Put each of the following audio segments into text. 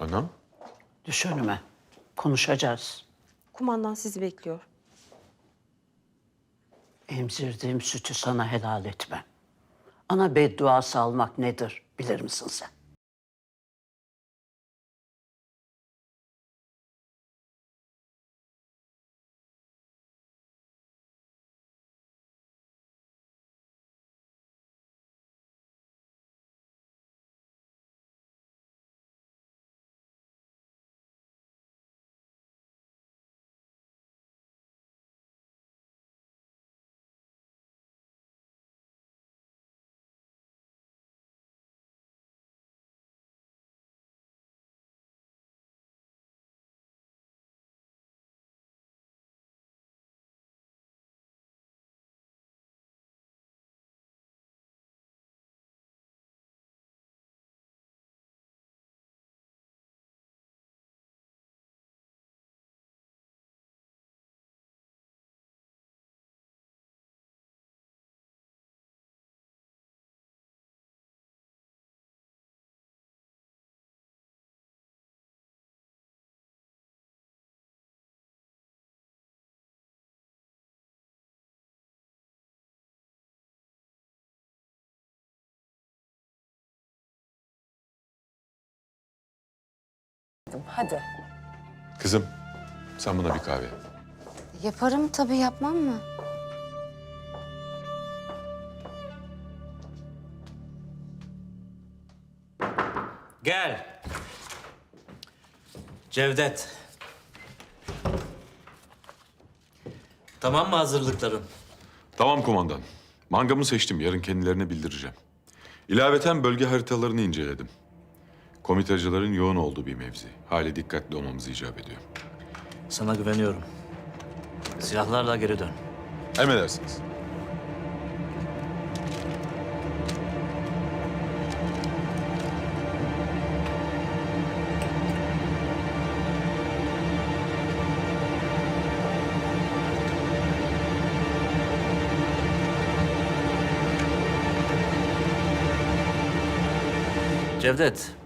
Anam? Düş önüme. Konuşacağız. Kumandan sizi bekliyor. Emzirdiğim sütü sana helal etmem. Ana bedduası almak nedir bilir misin sen? Hadi. Kızım, sen buna bir kahve. Yaparım tabii yapmam mı? Gel. Cevdet. Tamam mı hazırlıkların? Tamam kumandan. Mangamı seçtim. Yarın kendilerine bildireceğim. İlaveten bölge haritalarını inceledim. Komitacıların yoğun olduğu bir mevzi. Hali dikkatli olmamız icap ediyor. Sana güveniyorum. Silahlarla geri dön. Emredersiniz. Cevdet.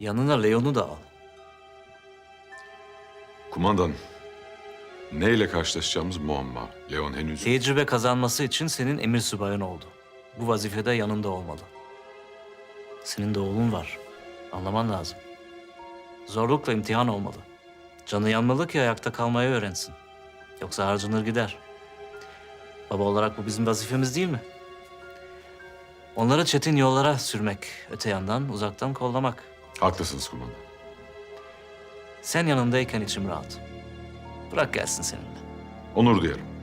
Yanına Leon'u da al. Kumandan, neyle karşılaşacağımız muamma. Leon henüz... Tecrübe kazanması için senin emir subayın oldu. Bu vazifede yanında olmalı. Senin de oğlun var. Anlaman lazım. Zorlukla imtihan olmalı. Canı yanmalı ki ayakta kalmayı öğrensin. Yoksa harcanır gider. Baba olarak bu bizim vazifemiz değil mi? Onları çetin yollara sürmek, öte yandan uzaktan kollamak. Haklısınız kumandan. Sen yanındayken içim rahat. Bırak gelsin seninle. Onur duyarım.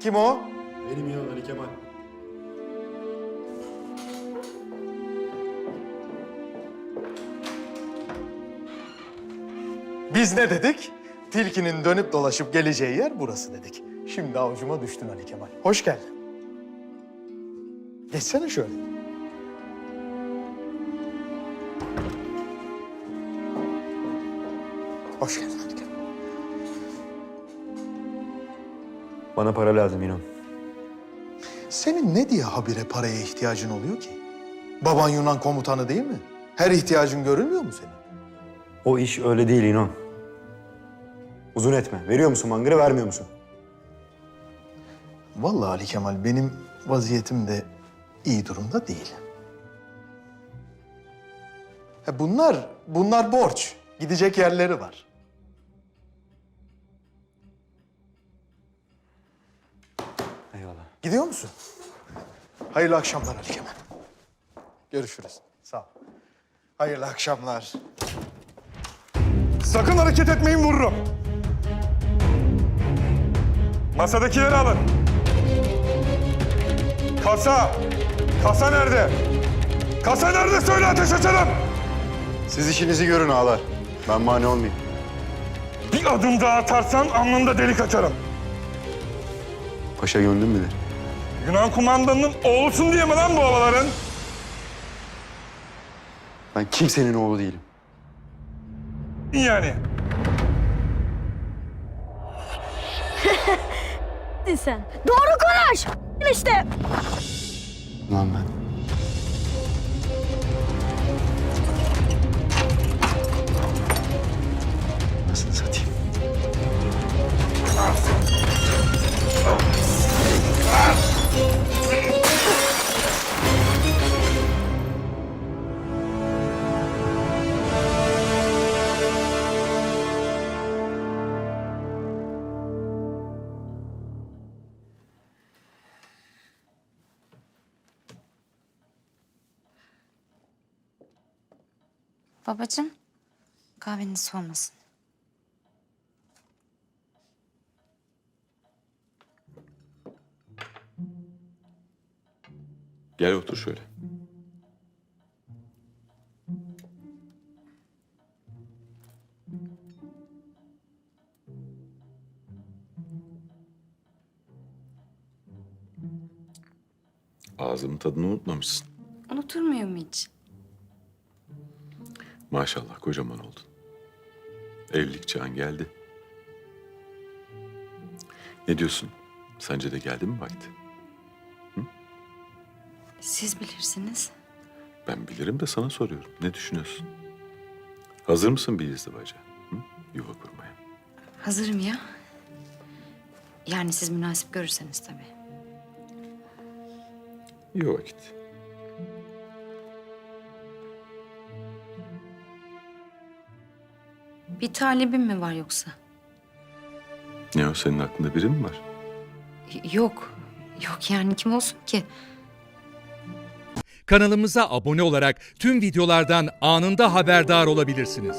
Kim o? Benim ya Ali Kemal. Biz ne dedik? Tilkinin dönüp dolaşıp geleceği yer burası dedik. Şimdi avucuma düştün Ali Kemal. Hoş geldin. Geçsene şöyle. Hoş geldin Ali Kemal. Bana para lazım İnan. Senin ne diye habire paraya ihtiyacın oluyor ki? Baban Yunan komutanı değil mi? Her ihtiyacın görülmüyor mu senin? O iş öyle değil İnan. Uzun etme. Veriyor musun mangırı, vermiyor musun? Vallahi Ali Kemal benim vaziyetim de iyi durumda değil. Ha, bunlar, bunlar borç. Gidecek yerleri var. Gidiyor musun? Hayırlı akşamlar Ali Kemal. Görüşürüz. Sağ ol. Hayırlı akşamlar. Sakın hareket etmeyin vururum. Masadakileri alın. Kasa. Kasa nerede? Kasa nerede söyle ateş açalım. Siz işinizi görün ağalar. Ben mani olmayayım. Bir adım daha atarsan alnında delik açarım. Paşa gönlüm bilir. Yunan kumandanının oğlusun diye mi lan bu havaların? Ben kimsenin oğlu değilim. Yani. sen. Doğru konuş. İşte. Lan ben. Babacığım kahveniz soğumasın. Gel otur şöyle. Ağzımın tadını unutmamışsın. Unutur muyum hiç? Maşallah kocaman oldun. Evlilik çağın geldi. Ne diyorsun? Sence de geldi mi vakti? Siz bilirsiniz. Ben bilirim de sana soruyorum. Ne düşünüyorsun? Hazır mısın bir izdivaca? Hı? Yuva kurmaya. Hazırım ya. Yani siz münasip görürseniz tabii. İyi vakit. Bir talibim mi var yoksa? Ne o senin aklında biri mi var? Yok. Yok yani kim olsun ki? Kanalımıza abone olarak tüm videolardan anında haberdar olabilirsiniz.